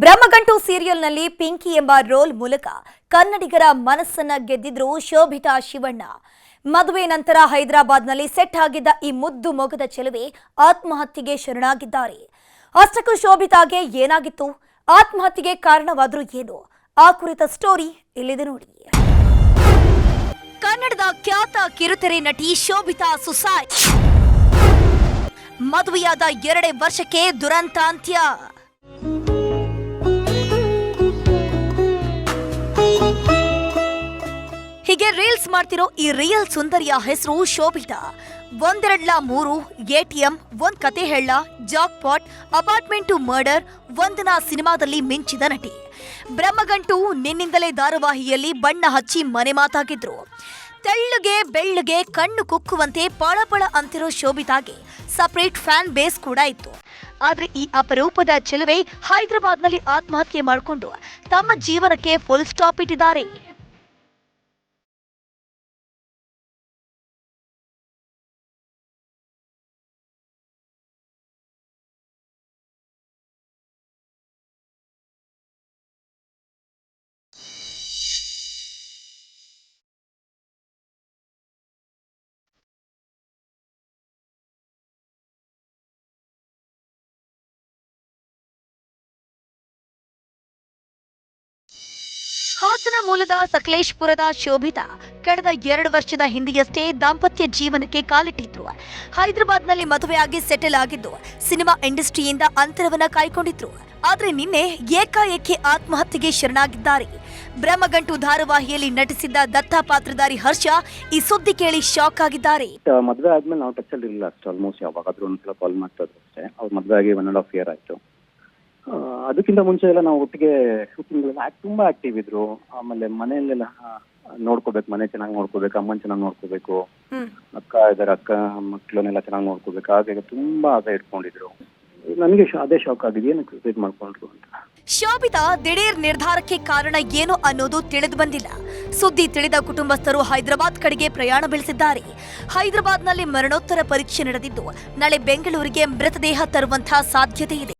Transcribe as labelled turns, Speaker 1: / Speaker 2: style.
Speaker 1: ಬ್ರಹ್ಮಗಂಟು ಸೀರಿಯಲ್ನಲ್ಲಿ ಪಿಂಕಿ ಎಂಬ ರೋಲ್ ಮೂಲಕ ಕನ್ನಡಿಗರ ಮನಸ್ಸನ್ನ ಗೆದ್ದಿದ್ರು ಶೋಭಿತಾ ಶಿವಣ್ಣ. ಮದುವೆ ನಂತರ ಹೈದರಾಬಾದ್ನಲ್ಲಿ ಸೆಟ್ ಆಗಿದ್ದ ಈ ಮುದ್ದು ಮೊಗದ ಚೆಲುವೆ ಆತ್ಮಹತ್ಯೆಗೆ ಶರಣಾಗಿದ್ದಾರೆ. ಅಷ್ಟಕ್ಕೂ ಶೋಭಿತಾಗೆ ಏನಾಗಿತ್ತು? ಆತ್ಮಹತ್ಯೆಗೆ ಕಾರಣವಾದರೂ ಏನು? ಆ ಕುರಿತ ಸ್ಟೋರಿ ಇಲ್ಲಿದೆ ನೋಡಿ. ಕನ್ನಡದ ಖ್ಯಾತ ಕಿರುತೆರೆ ನಟಿ ಶೋಭಿತಾ ಸುಸಾಯ್. ಮದುವೆಯಾದ ಎರಡೇ ವರ್ಷಕ್ಕೆ ದುರಂತಾಂತ್ಯ. ರೀಲ್ಸ್ ಮಾಡ್ತಿರೋ ಈ ರಿಯಲ್ ಸುಂದರಿಯ ಹೆಸರು ಶೋಭಿತಾ. ಒಂದೆರಡ್ಲ ಮೂರು ಎಟಿಎಂ ಒಂದ್ ಕತೆ ಹೇಳ jackpot apartment to murder, ಒಂದನ ಸಿನಿಮಾದಲ್ಲಿ ಮಿಂಚಿದ ನಟಿ. ಬ್ರಹ್ಮಗಂಟು ನಿನ್ನಿಂದಲೇ ಧಾರಾವಾಹಿಯಲ್ಲಿ ಬಣ್ಣ ಹಚ್ಚಿ ಮನೆ ಮಾತಾಗಿದ್ರು. ತೆಳ್ಳಗೆ ಬೆಳ್ಳಗೆ ಕಣ್ಣು ಕುಕ್ಕುವಂತೆ ಪಳಪಳ ಅಂತಿರೋ ಶೋಭಿತಾಗೆ ಸಪರೇಟ್ ಫ್ಯಾನ್ ಬೇಸ್ ಕೂಡ ಇತ್ತು. ಆದ್ರೆ ಈ ಅಪರೂಪದ ಚೆಲುವೆ ಹೈದರಾಬಾದ್ನಲ್ಲಿ ಆತ್ಮಹತ್ಯೆ ಮಾಡಿಕೊಂಡು ತಮ್ಮ ಜೀವನಕ್ಕೆ ಫುಲ್ ಸ್ಟಾಪ್ ಇಟ್ಟಿದ್ದಾರೆ. ಹಾಸನ ಮೂಲದ ಸಕಲೇಶ್ಪುರದ ಶೋಭಿತಾ ಕಳೆದ ಎರಡು ವರ್ಷದ ಹಿಂದೆಯಷ್ಟೇ ದಾಂಪತ್ಯ ಜೀವನಕ್ಕೆ ಕಾಲಿಟ್ಟಿದ್ರು. ಹೈದರಾಬಾದ್ನಲ್ಲಿ ಮದುವೆಯಾಗಿ ಸೆಟಲ್ ಆಗಿದ್ದು, ಸಿನಿಮಾ ಇಂಡಸ್ಟ್ರಿಯಿಂದ ಅಂತರವನ್ನ ಕಾಯ್ಕೊಂಡಿದ್ರು. ಆದ್ರೆ ನಿನ್ನೆ ಏಕಾಏಕಿ ಆತ್ಮಹತ್ಯೆಗೆ ಶರಣಾಗಿದ್ದಾರೆ. ಬ್ರಹ್ಮಗಂಟು ಧಾರಾವಾಹಿಯಲ್ಲಿ ನಟಿಸಿದ್ದ ದತ್ತ ಪಾತ್ರಧಾರಿ ಹರ್ಷ ಈ ಸುದ್ದಿ ಕೇಳಿ ಶಾಕ್ ಆಗಿದ್ದಾರೆ.
Speaker 2: ಮದುವೆ ಆದ್ಮೇಲೆ ನಾವು ಟಚಲ್ಲಿ ಇರಲಿಲ್ಲ ಅಷ್ಟು ಆಲ್ಮೋಸ್ಟ್ ಯಾವಾಗಾದ್ರೂ ಒಂದ್ಸಲ ಕಾಲ್ ಮಾಡ್ತಾ ಇದ್ರು ಅಷ್ಟೇ. ಅವ್ರ ಮದುವೆ ಆಗಿ ಒನ್ ಅಂಡ್ ಹಾಫ್ ಇಯರ್ ಆಯ್ತು. ಅದಕ್ಕಿಂತ ಮುಂಚೆ ಎಲ್ಲ ನಾವು ಒಟ್ಟಿಗೆ ಶೂಟಿಂಗ್ ತುಂಬಾ ಆಕ್ಟಿವ್ ಇದ್ರು. ಆಮೇಲೆ ಮನೆಯಲ್ಲೆಲ್ಲ ನೋಡ್ಕೋಬೇಕು ಮನೆ ಚೆನ್ನಾಗಿ ನೋಡ್ಕೋಬೇಕು ಅಮ್ಮನ್ ಚೆನ್ನಾಗಿ ನೋಡ್ಕೋಬೇಕು ಅಕ್ಕ ಇದಾರೆ ಅಕ್ಕ ಮಕ್ಕಳನ್ನೆಲ್ಲ ಚೆನ್ನಾಗಿ ನೋಡ್ಕೋಬೇಕು ಹಾಗೆ ತುಂಬಾ ಆಸೆ ಇಟ್ಕೊಂಡಿದ್ರು. ನನಗೆ ಅದೇ ಶಾಕ್ ಆಗಿದೆ. ಏನು ಸೂಸೈಡ್ ಮಾಡ್ಕೊಂಡ್ರು ಅಂತ.
Speaker 1: ಶೋಭಿತಾ ದಿಢೀರ್ ನಿರ್ಧಾರಕ್ಕೆ ಕಾರಣ ಏನು ಅನ್ನೋದು ತಿಳಿದು ಬಂದಿಲ್ಲ. ಸುದ್ದಿ ತಿಳಿದ ಕುಟುಂಬಸ್ಥರು ಹೈದರಾಬಾದ್ ಕಡೆಗೆ ಪ್ರಯಾಣ ಬೆಳೆಸಿದ್ದಾರೆ. ಹೈದರಾಬಾದ್ನಲ್ಲಿ ಮರಣೋತ್ತರ ಪರೀಕ್ಷೆ ನಡೆದಿದ್ದು ನಾಳೆ ಬೆಂಗಳೂರಿಗೆ ಮೃತದೇಹ ತರುವಂತಹ ಸಾಧ್ಯತೆ ಇದೆ.